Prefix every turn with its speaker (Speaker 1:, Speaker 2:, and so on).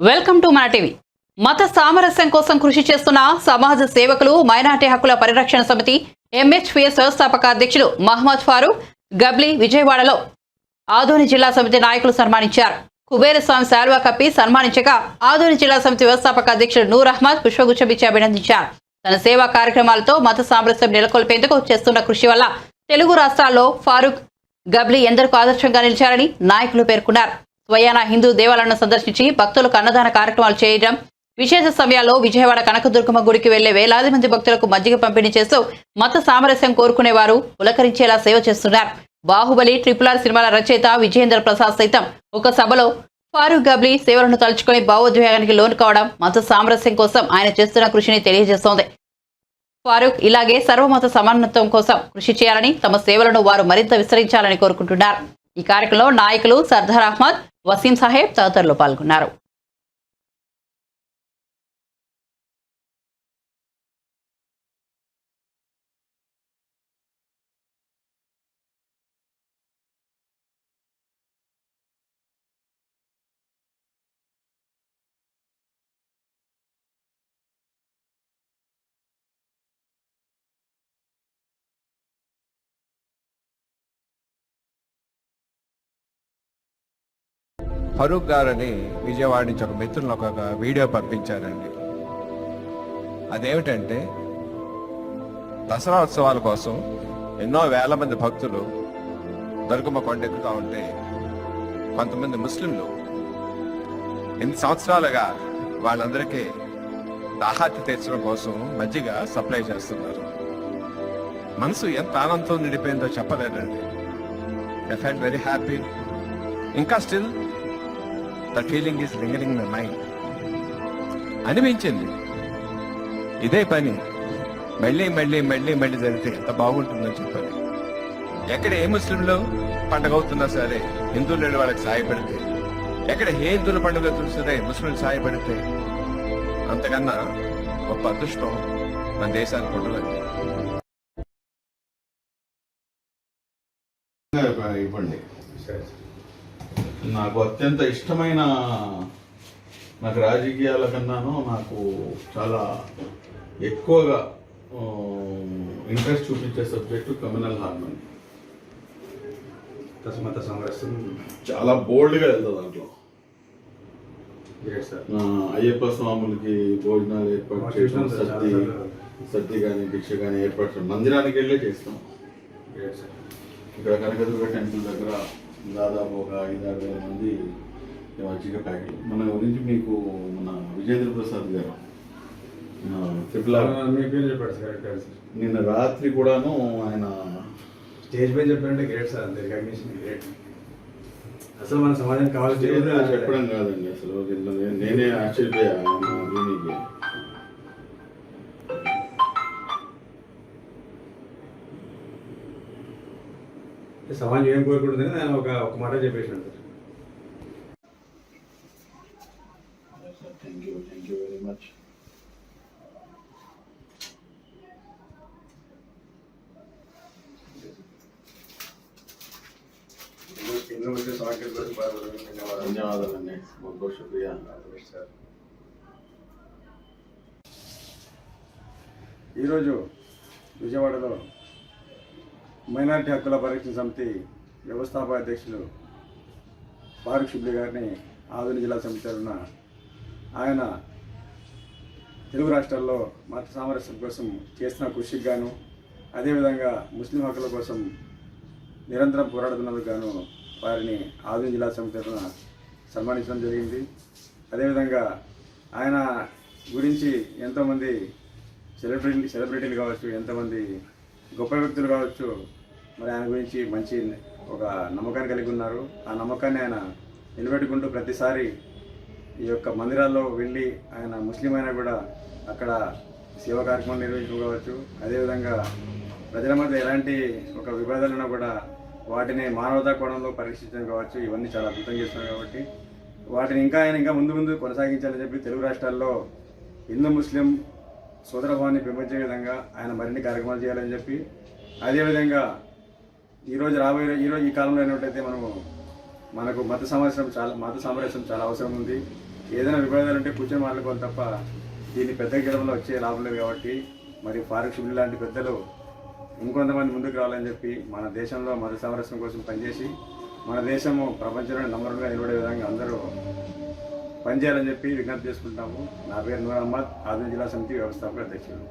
Speaker 1: Welcome to మన TV. మత సామరస్యం కోసం కృషి చేస్తున్న సమాజ సేవకులు మైనార్టీ హక్కుల పరిరక్షణ సమితి ఎంహెచ్పిఎస్ వ్యవస్థాపక అధ్యక్షులు మహమ్మద్ ఫారూక్ గబ్లీ విజయవాడలో ఆదోని జిల్లా సమితి నాయకులు సన్మానించారు. కుబేరస్వామి శాల్వా కప్పి సన్మానించగా ఆదోని జిల్లా సమితి వ్యవస్థాపక అధ్యక్షుడు నూర్ అహ్మద్ పుష్పగుచ్చబిచ్చి అభినందించారు. తన సేవా కార్యక్రమాలతో మత సామరస్యం నెలకొల్పేందుకు చేస్తున్న కృషి వల్ల తెలుగు రాష్ట్రాల్లో ఫారూక్ గబ్లీ ఎందరికో ఆదర్శంగా నిలిచారని నాయకులు పేర్కొన్నారు. స్వయాన హిందూ దేవాలయాలను సందర్శించి భక్తులకు అన్నదాన కార్యక్రమాలు చేయడం. విశేష సమయాల్లో విజయవాడ కనకదుర్గమ్మ గుడికి వెళ్ళే వేలాది మంది భక్తులకు మజ్జిగ పంపిణీ చేస్తూ మత సామరస్యం కోరుకునేవారు ఉలకరించేలా సేవ చేస్తున్నారు. బాహుబలి ట్రిపుల్ ఆర్ సినిమాల రచయిత విజయేంద్ర ప్రసాద్ సైతం ఒక సభలో ఫారూక్ గబ్లీ సేవలను తలుచుకొని భావోద్వేగానికి లోను కావడం మత సామరస్యం కోసం ఆయన చేస్తున్న కృషిని తెలియజేస్తోంది. ఫారూక్ ఇలాగే సర్వమత సమానత్వం కోసం కృషి చేయాలని తమ సేవలను వారు మరింత విస్తరించాలని కోరుకుంటున్నారు. ఈ కార్యక్రమంలో నాయకులు సర్దార్ అహ్మద్ వసీం సాహెబ్ తదితరులు పాల్గొన్నారు.
Speaker 2: ఫరూక్ గారని విజయవాడ నుంచి ఒక మిత్రులను ఒక వీడియో పంపించారండి. అదేమిటంటే దసరా ఉత్సవాల కోసం ఎన్నో వేల మంది భక్తులు దుర్గమ్మ కొండెక్కుతూ ఉంటే కొంతమంది ముస్లింలు ఎన్ని సంవత్సరాలుగా వాళ్ళందరికీ దాహార్తి తీర్చడం కోసం మజ్జిగ సప్లై చేస్తున్నారు. మనసు ఎంత ఆనందంతో నిండిపోయిందో చెప్పలేదండి. ఐ ఫెల్ వెరీ హ్యాపీ ఇంకా still the feeling is lingering my mind అనిపించింది. ఇదే పని మళ్ళీ మళ్ళీ మళ్ళీ మళ్ళీ జరిగితే ఎంత బాగుంటుందని చెప్పని ఎక్కడ ఏ ముస్లింలు పండగ అవుతున్నా సరే హిందువులు లేని వాళ్ళకి సాయపడితే ఎక్కడ ఏ హిందువుల పండుగ సరే ముస్లింలు సాయపడితే అంతకన్నా గొప్ప అదృష్టం మన దేశానికి ఉండదండి
Speaker 3: ఇవ్వండి. నాకు అత్యంత ఇష్టమైన నాకు రాజకీయాల కన్నాను నాకు చాలా ఎక్కువగా ఇంట్రెస్ట్ చూపించే సబ్జెక్టు కమ్యూనల్ హార్మోని
Speaker 4: మత సామరస్యం
Speaker 3: చాలా బోల్డ్గా వెళ్తుంది దాంట్లో. అయ్యప్ప స్వాములకి భోజనాలు ఏర్పాటు చేయడం
Speaker 4: చూసినాం సార్,
Speaker 3: సద్ది
Speaker 4: చాలా సార్లు.
Speaker 3: సద్ది కానీ భిక్ష కానీ ఏర్పాటు మందిరానికి వెళ్ళే చేస్తాం. ఇక్కడ కనకదుర్గ టెంపుల్ దగ్గర దాదాపు ఒక ఐదారు వేల మంది మజ్జిగ ప్యాకెట్ మన గురించి మీకు మన విజేంద్ర ప్రసాద్ గారు నిన్న రాత్రి కూడాను ఆయన
Speaker 4: స్టేజ్ పైన చెప్పారంటే గ్రేట్ సార్ అంతే రికగ్నిషన్ గ్రేట్. అసలు మన
Speaker 3: స్టేజ్ మీద చెప్పడం కాదండి అసలు. నేనే ఆశ్చర్యపోయా.
Speaker 4: సమాజం ఏం కోరుకుంటుందని నేను ఒక ఒక మాట చెప్పేసాను సార్
Speaker 3: ధన్యవాదాలండి. ముగ్గురు శుక్రియా
Speaker 4: సార్ ఈరోజు విజయవాడలో మైనారిటీ హక్కుల పరిరక్షణ సమితి వ్యవస్థాపక అధ్యక్షులు ఫారూక్ షిబ్లీ గారిని ఆధునిక జిల్లా సమితి తరఫున ఆయన తెలుగు రాష్ట్రాల్లో మత సామరస్యం కోసం చేస్తున్న కృషికి గాను అదేవిధంగా ముస్లిం హక్కుల కోసం నిరంతరం పోరాడుతున్నందుకు గాను వారిని ఆధునిక జిల్లా సమితి తరఫున సన్మానించడం జరిగింది. అదేవిధంగా ఆయన గురించి ఎంతోమంది సెలబ్రిటీ సెలబ్రిటీలు కావచ్చు ఎంతోమంది గొప్ప వ్యక్తులు కావచ్చు మరి ఆయన గురించి మంచి ఒక నమ్మకాన్ని కలిగి ఉన్నారు. ఆ నమ్మకాన్ని ఆయన నిలబెట్టుకుంటూ ప్రతిసారి ఈ యొక్క మందిరాల్లో వెళ్ళి ఆయన ముస్లిం అయినా కూడా అక్కడ సేవా కార్యక్రమం నిర్వహించుకోవచ్చు. అదేవిధంగా ప్రజల మధ్య ఎలాంటి ఒక విభేదాలు ఉన్నా కూడా వాటిని మానవతా కోణంలో పరీక్షించడం కావచ్చు. ఇవన్నీ చాలా అద్భుతం చేస్తున్నారు కాబట్టి వాటిని ఇంకా ఆయన ఇంకా ముందు ముందు కొనసాగించాలని చెప్పి తెలుగు రాష్ట్రాల్లో హిందూ ముస్లిం సోదరభావాన్ని పెంపొందే విధంగా ఆయన మరిన్ని కార్యక్రమాలు చేయాలని చెప్పి అదేవిధంగా ఈరోజు రాబోయే ఈరోజు ఈ కాలంలో అయినట్టయితే మనము మనకు మత సామరస్యం చాలా మత సామరస్యం చాలా అవసరం ఉంది. ఏదైనా విభేదాలు ఉంటే కూర్చొని మాట్లాడుకోవాలి తప్ప దీన్ని పెద్ద గెలవంలో వచ్చే లాభం లేదు కాబట్టి మరి ఫారూక్ షిబ్లీ లాంటి పెద్దలు ఇంకొంతమంది ముందుకు రావాలని చెప్పి మన దేశంలో మత సామరస్యం కోసం పనిచేసి మన దేశము ప్రపంచంలో నంబర్ వన్గా నిలబడే విధంగా అందరూ పనిచేయాలని చెప్పి విజ్ఞప్తి చేసుకుంటాము నా పేరు నూర్ అహ్మద్ ఆదిలాబాద్ జిల్లా సమితి వ్యవస్థాపక అధ్యక్షుడు.